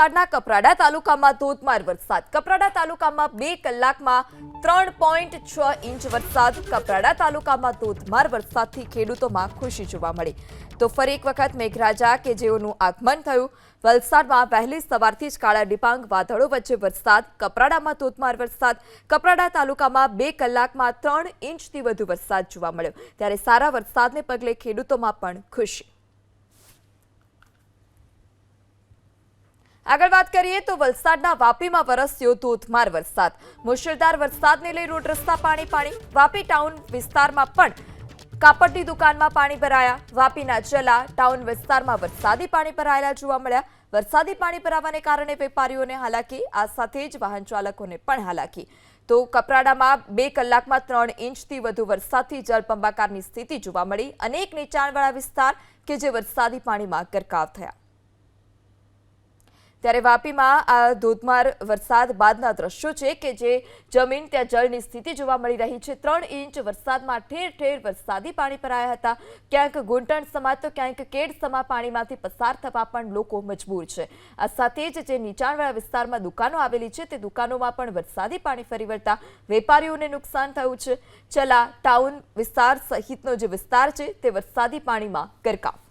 વલસાડના કપરાડા તાલુકામાં ધોધમાર વરસાદ. કપરાડા તાલુકામાં બે કલાકમાં ત્રણ પોઈન્ટ છ ઇંચ વરસાદ. કપરાડા તાલુકામાં ધોધમાર વરસાદથી ખેડૂતોમાં ખુશી જોવા મળી. તો ફરી એક વખત મેઘરાજા કે જેઓનું આગમન થયું, વલસાડમાં વહેલી સવારથી જ કાળા ડિપાંગ વાદળો વચ્ચે વરસાદ, કપરાડામાં ધોધમાર વરસાદ, કપરાડા તાલુકામાં બે કલાકમાં ત્રણ ઇંચથી વધુ વરસાદ જોવા મળ્યો. ત્યારે સારા વરસાદને પગલે ખેડૂતોમાં પણ ખુશી. આગળ વાત કરીએ તો વલસાડના વાપીમાં વરસ્યો ધોધમાર વરસાદ. મુશળધાર વરસાદને લઈ રોડ રસ્તા પાણી પાણી. વાપી ટાઉન વિસ્તારમાં પણ કાપડની દુકાનમાં પાણી ભરાયા. વાપીના જલા ટાઉન વિસ્તારમાં વરસાદી પાણી ભરાયેલા જોવા મળ્યા. વરસાદી પાણી ભરાવાને કારણે વેપારીઓને હાલાકી, આ સાથે જ વાહન ચાલકોને પણ હાલાકી. તો કપરાડામાં બે કલાકમાં ત્રણ ઇંચથી વધુ વરસાદથી જળબંબાકારની સ્થિતિ જોવા મળી. અનેક નીચાણવાળા વિસ્તાર કે જે વરસાદી પાણીમાં ગરકાવ થયા. ત્યારે વાપીમાં આ ધોધમાર વરસાદ બાદના દ્રશ્યો છે કે જે જમીન ત્યાં જળની સ્થિતિ જોવા મળી રહી છે. ત્રણ ઇંચ વરસાદમાં ઠેર ઠેર વરસાદી પાણી ભરાયા હતા. ક્યાંક ઘૂંટણ સમા તો ક્યાંક કેડ સમા પાણીમાંથી પસાર થવા પણ લોકો મજબૂર છે. આ સાથે જ જે નીચાણવાળા વિસ્તારમાં દુકાનો આવેલી છે, તે દુકાનોમાં પણ વરસાદી પાણી ફરી વળતા વેપારીઓને નુકસાન થયું છે. ચલા, ટાઉન વિસ્તાર સહિતનો જે વિસ્તાર છે, તે વરસાદી પાણીમાં ગરકાવ.